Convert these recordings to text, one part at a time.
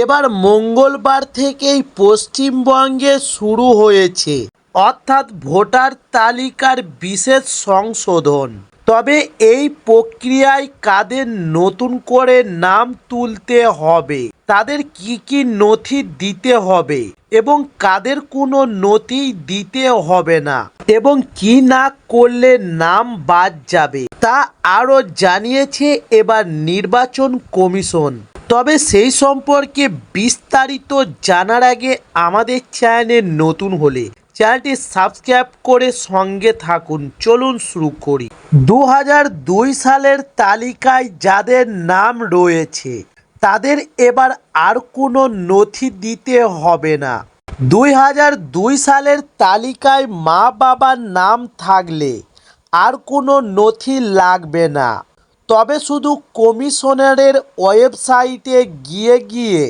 এবার মঙ্গলবার থেকেই পশ্চিমবঙ্গে শুরু হয়েছে, অর্থাৎ ভোটার তালিকার বিশেষ সংশোধন। তবে এই প্রক্রিয়ায় কাদের নতুন করে নাম তুলতে হবে, তাদের কি কি নথি দিতে হবে এবং কাদের কোনো নথি দিতে হবে না এবং কি না করলে নাম বাদ যাবে, তা আরও জানিয়েছে এবার নির্বাচন কমিশন। তবে সেই সম্পর্কে বিস্তারিত জানার আগে আমাদের চ্যানেলে নতুন হলে চ্যানেলটি সাবস্ক্রাইব করে সঙ্গে থাকুন। চলুন শুরু করি। দু দুই সালের তালিকায় যাদের নাম রয়েছে, তাদের এবার আর কোনো নথি দিতে হবে না। দুই হাজার দুই সালের তালিকায় মা বাবার নাম থাকলে আর কোনো নথি লাগবে না। তবে শুধু কমিশনারের ওয়েবসাইটে গিয়ে গিয়ে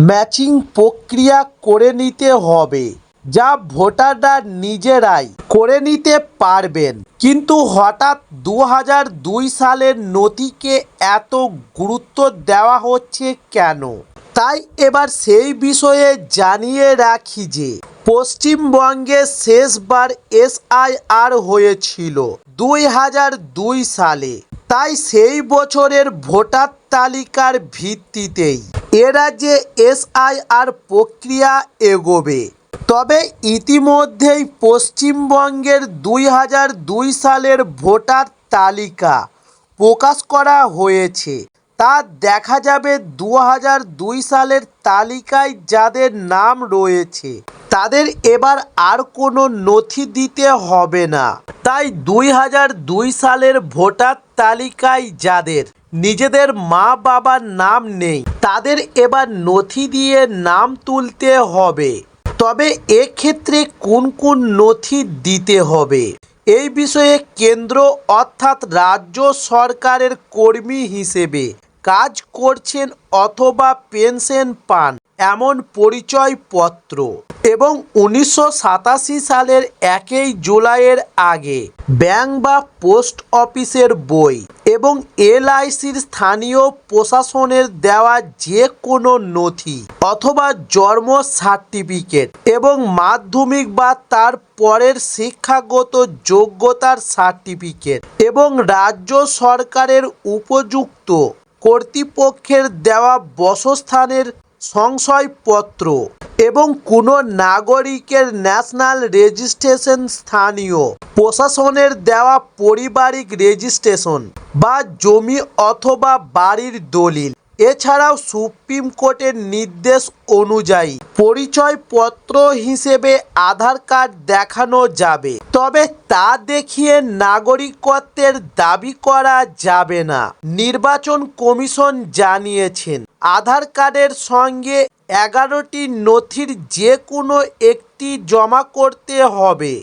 ম্যাচিং প্রক্রিয়া করে নিতে হবে, যা ভোটাররা নিজেরাই করে নিতে পারবেন। কিন্তু হঠাৎ দু দুই সালের নথিকে এত গুরুত্ব দেওয়া হচ্ছে কেন? তাই এবার সেই বিষয়ে জানিয়ে রাখি যে, পশ্চিমবঙ্গে শেষবার এসআইআর হয়েছিল দুই হাজার দুই সালে। তাই সেই বছরের ভোটার তালিকার ভিত্তিতেই এ রাজ্যে এসআইআর প্রক্রিয়া এগোবে। তবে ইতিমধ্যেই পশ্চিমবঙ্গের দুই হাজার দুই সালের ভোটার তালিকা প্রকাশ করা হয়েছে। তা দেখা যাবে দু দুই সালের তালিকায় যাদের নাম রয়েছে। তাদের এবার আর কোনো নথি দিতে হবে না। তাই দুই দুই সালের ভোটার তালিকায় যাদের নিজেদের মা বাবার নাম নেই, তাদের এবার নথি দিয়ে নাম তুলতে হবে। তবে এক্ষেত্রে কোন কোন নথি দিতে হবে? এই বিষয়ে কেন্দ্র অর্থাৎ রাজ্য সরকারের কর্মী হিসেবে কাজ করছেন অথবা পেনশন পান এমন পরিচয়পত্র। এবং উনিশশো সাতাশি সালের একই জুলাইয়ের আগে ব্যাংক বা পোস্ট অফিসের বই এবং এলআইসির স্থানীয় প্রশাসনের দেওয়া যে কোনো নথি অথবা জন্ম সার্টিফিকেট এবং মাধ্যমিক বা তার পরের শিক্ষাগত যোগ্যতার সার্টিফিকেট এবং রাজ্য সরকারের উপযুক্ত কর্তৃপক্ষের দেওয়া বসস্থানের সংশয়পত্র। এবং কোনো নাগরিকের ন্যাশনাল রেজিস্ট্রেশন স্থানীয়। প্রশাসনের দেওয়া পারিবারিক রেজিস্ট্রেশন বা জমি অথবা বাড়ির দলিল। এছাড়াও সুপ্রিম কোর্টের নির্দেশ অনুযায়ী পরিচয়পত্র হিসেবে আধার কার্ড দেখানো যাবে। তবে তা দেখিয়ে নাগরিকত্বের দাবি করা যাবে না। নির্বাচন কমিশন জানিয়েছেন, আধার কার্ডের সঙ্গে এগারোটি নথির যে কোনো একটি জমা করতে হবে।